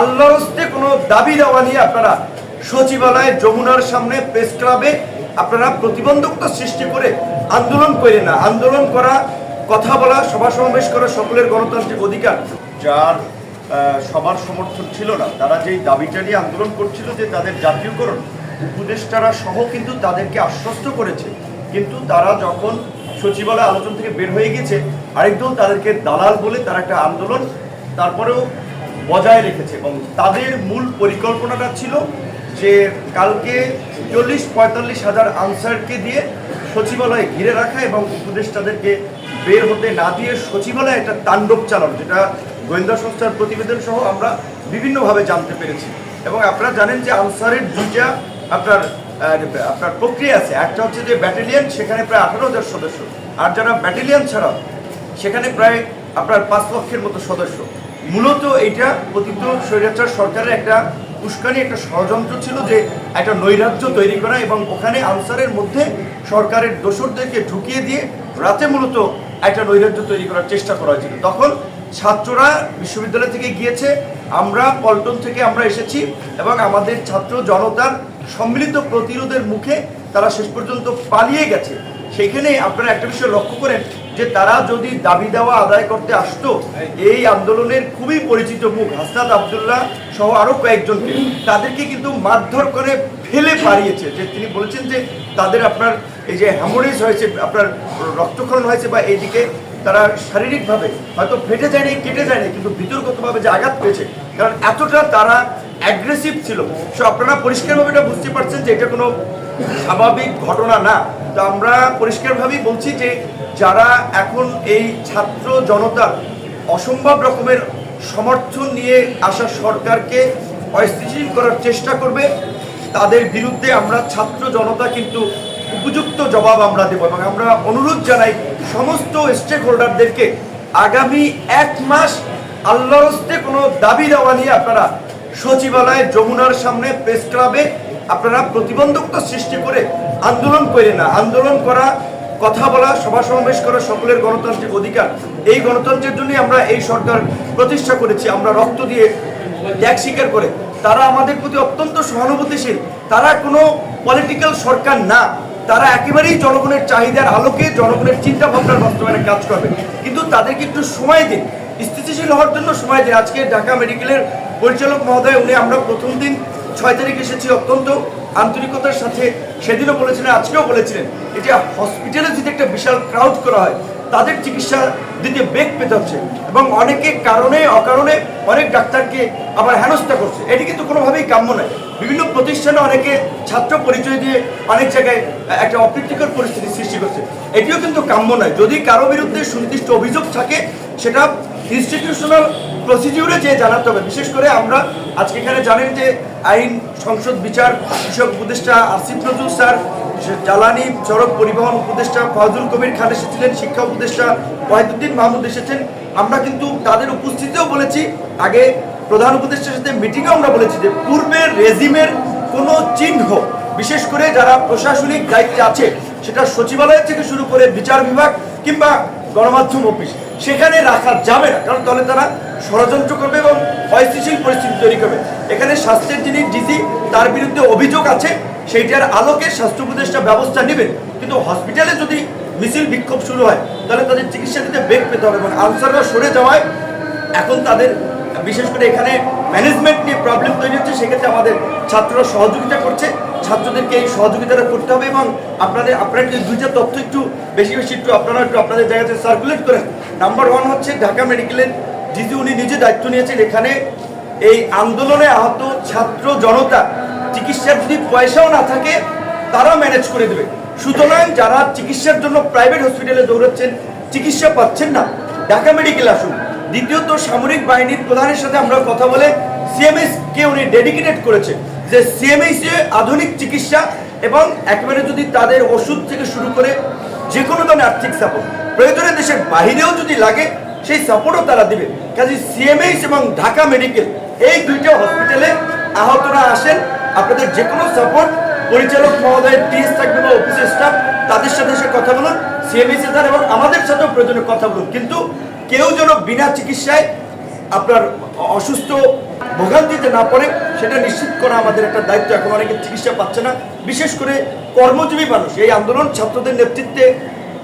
আল্লাহর হস্তে কোনো দাবি দেওয়া নিয়ে আপনারা সচিবালয়ে যমুনার সামনে প্রেস ক্লাবে আপনারা প্রতিবন্ধকতা সৃষ্টি করে আন্দোলন করে না। আন্দোলন করা, কথা বলা, সভা সমাবেশ করা সকলের গণতান্ত্রিক অধিকার যার সবার সমর্থন ছিল না। তারা যেই দাবিটা নিয়ে আন্দোলন করছিল যে তাদের জাতীয়করণ, উপদেষ্টারা সহ কিন্তু তাদেরকে আশ্বস্ত করেছে। কিন্তু তারা যখন সচিবালয় আলোচনা থেকে বের হয়ে গেছে, আরেক দল তাদেরকে দালাল বলে তারা একটা আন্দোলন, তারপরেও বজায় রেখেছে এবং তাদের মূল পরিকল্পনাটা ছিল যে কালকে চল্লিশ পঁয়তাল্লিশ হাজার আনসারকে দিয়ে সচিবালয়ে ঘিরে রাখা এবং উপদেষ্টাদেরকে বের হতে না দিয়ে সচিবালয়ে একটা তাণ্ডব চালানো, যেটা গোয়েন্দা সংস্থার প্রতিবেদন সহ আমরা বিভিন্নভাবে জানতে পেরেছি। এবং আপনারা জানেন যে আনসারের দুইটা আপনার আপনার প্রক্রিয়া আছে। একটা হচ্ছে যে ব্যাটালিয়ন, সেখানে প্রায় আঠারো হাজার সদস্য। আর যারা ব্যাটালিয়ন ছাড়া, সেখানে প্রায় আপনার পাঁচ লক্ষের মতো সদস্য। মূলত এটা পতিত স্বৈরাচার সরকারের একটা উস্কানি, একটা ষড়যন্ত্র ছিল যে একটা নৈরাজ্য তৈরি করা এবং ওখানে আনসারের মধ্যে সরকারের দোসরদেরকে ঢুকিয়ে দিয়ে রাতে মূলত একটা নৈরাজ্য তৈরি করার চেষ্টা করা হয়েছিল। তখন ছাত্ররা বিশ্ববিদ্যালয় থেকে গিয়েছে, আমরা পল্টন থেকে আমরা এসেছি এবং আমাদের ছাত্র জনতার সম্মিলিত প্রতিরোধের মুখে তারা শেষ পর্যন্ত পালিয়ে গেছে। সেখানে আপনারা একটা বিষয় লক্ষ্য করেন যে তারা যদি দাবি দেওয়া আদায় করতে আসতো, এই আন্দোলনের খুবই পরিচিত মুখ হাসনাত আবদুল্লাহ সহ আরও কয়েকজনকে। তাদেরকে কিন্তু মারধর করে ফেলে পারিয়েছে যে তিনি বলেছেন যে তাদের আপনার এই যে হ্যামোরেজ হয়েছে, আপনার রক্তক্ষরণ হয়েছে বা এইদিকে তারা শারীরিকভাবে হয়তো ফেটে যায়নি, কেটে যায়নি, কিন্তু বিতর্কতভাবে যে আঘাত পেয়েছে, কারণ এতটা তারা অ্যাগ্রেসিভ ছিল। সো আপনারা পরিষ্কারভাবে এটা বুঝতে পারছেন যে এটা কোনো স্বাভাবিক ঘটনা না। তো আমরা পরিষ্কারভাবেই বলছি যে যারা এখন এই ছাত্র জনতার অসম্ভব রকমের সমর্থন নিয়ে আসা সরকারকে অস্থিতিশীল করার চেষ্টা করবে, তাদের বিরুদ্ধে আমরা ছাত্র জনতা কিন্তু উপযুক্ত জবাব আমরা দেব এবং আমরা অনুরোধ জানাই সমস্ত স্টেক হোল্ডারদেরকে আগামী এক মাস আল্লাহর হস্তে কোনো দাবি দেওয়া নিয়ে আপনারা সচিবালয়ে যমুনার সামনে প্রেস ক্লাবে আপনারা প্রতিবন্ধকতা সৃষ্টি করে আন্দোলন করে না। আন্দোলন করা কথা বলা, সভা সমাবেশ করা সকলের গণতান্ত্রিক অধিকার। এই গণতন্ত্রের জন্যই আমরা এই সরকার প্রতিষ্ঠা করেছি। আমরা রক্ত দিয়ে ত্যাগ স্বীকার করে। তারা আমাদের প্রতি অত্যন্ত সহানুভূতিশীল। তারা কোনো পলিটিক্যাল সরকার না। তারা একেবারেই জনগণের চাহিদার আলোকে, জনগণের চিন্তা ভাবনার বাস্তবায়নে কাজ করবে। কিন্তু তাদেরকে একটু সময় দিন। স্থিতিশীল হওয়ার জন্য সময় দিন। আজকে ঢাকা মেডিকেলের পরিচালক মহোদয়, উনি আমরা প্রথম দিন ছয় তারিখ এসেছি অত্যন্ত আন্তরিকতার সাথে সেদিনও বলেছিলেন, আজকেও বলেছিলেন, এই যে হসপিটালে যদি একটা বিশাল ক্রাউড করা হয়, তাদের চিকিৎসা দিতে বেগ পেতে হচ্ছে এবং অনেকে কারণে, অকারণে অনেক ডাক্তারকে আবার হেনস্থা করছে। এটি কিন্তু কোনোভাবেই কাম্য নয়। বিভিন্ন প্রতিষ্ঠানে অনেকে ছাত্র পরিচয় দিয়ে অনেক জায়গায় একটা অপ্রীতিকর পরিস্থিতি সৃষ্টি করছে। এটিও কিন্তু কাম্য নয়। যদি কারও বিরুদ্ধে সুনির্দিষ্ট অভিযোগ থাকে, সেটা ইনস্টিটিউশনাল প্রসিডিউরে যে জানাতে হবে, বিশেষ করে আমরা আজকে এখানে জানেন যে আইন, সংসদ বিচার, কৃষক উপদেষ্টা আসিফ নজরুল স্যার জ্বালানি, সড়ক পরিবহন উপদেষ্টা ফজল কবির খান এসেছিলেন, শিক্ষা উপদেষ্টা ওয়াহিদুদ্দিন মাহমুদ এসেছেন। আমরা কিন্তু তাদের উপস্থিতিও বলেছি, আগে প্রধান উপদেষ্টার সাথে মিটিংও আমরা বলেছি যে পূর্বের রেজিমের কোনো চিহ্ন, বিশেষ করে যারা প্রশাসনিক দায়িত্বে আছে, সেটা সচিবালয় থেকে শুরু করে বিচার বিভাগ কিংবা গণমাধ্যম অফিস। সেখানে রাখা যাবে না, কারণ তাহলে তারা ষড়যন্ত্র করবে এবং অস্থিতিশীল পরিস্থিতি তৈরি করবে। এখানে স্বাস্থ্যের যিনি ডিসি, তার বিরুদ্ধে অভিযোগ আছে, সেইটার আলোকে স্বাস্থ্য উপদেষ্টা ব্যবস্থা নেবেন। কিন্তু হসপিটালে যদি মিছিল, বিক্ষোভ শুরু হয়, তাহলে তাদের চিকিৎসা দিতে বেগ পেতে হবে এবং আনসাররা সরে যাওয়ায় এখন তাদের, বিশেষ করে এখানে ম্যানেজমেন্ট নিয়ে প্রবলেম তৈরি হচ্ছে, সেক্ষেত্রে আমাদের ছাত্ররা সহযোগিতা করছে। ছাত্রদেরকে এই সহযোগিতাটা করতে হবে এবং আপনাদের আপনারা যদি দুইটা তথ্য একটু বেশি বেশি একটু আপনারা একটু আপনাদের জায়গাতে সার্কুলেট করেন নাম্বার ওয়ান হচ্ছে ঢাকা মেডিকেলের ডিজি উনি নিজে দায়িত্ব নিয়েছেন এখানে এই আন্দোলনে আহত ছাত্র জনতা, চিকিৎসার যদি পয়সাও না থাকে, তারা ম্যানেজ করে দেবে। সুতরাং যারা চিকিৎসার জন্য প্রাইভেট হসপিটালে দৌড়াচ্ছেন, চিকিৎসা পাচ্ছেন না, ঢাকা মেডিকেল আসুন। দ্বিতীয়ত সামরিক বাহিনীর প্রধানের সাথে আমরা কথা বলে সিএমএস কে উনি ডেডিকেটেড করেছে। যে সিএমএস এ আধুনিক চিকিৎসা এবং একেবারে যদি তাদের ওষুধ থেকে শুরু করে যে কোনো ধরনের আর্থিক সাপোর্ট প্রয়োজনে দেশের বাহিরেও যদি লাগে, সেই সাপোর্টও তারা দিবে। কাজে সিএমএইচ এবং ঢাকা মেডিকেল এই দুইটা হসপিটালে আহতরা আসেন। আপনাদের যে কোনো সাপোর্ট পরিচালক মহোদয়ের টিএস থাকবে বা অফিসের স্টাফ তাদের সাথে এসে কথা বলুন সিএমএইচ স্যার এবং আমাদের সাথেও প্রয়োজনে কথা বলুন। কিন্তু কেউ যেন বিনা চিকিৎসায় আপনার অসুস্থ ভোগান্তিতে না পড়ে, সেটা নিশ্চিত করা আমাদের একটা দায়িত্ব। এখন অনেকে চিকিৎসা পাচ্ছে না। বিশেষ করে কর্মজীবী মানুষ। এই আন্দোলন ছাত্রদের নেতৃত্বে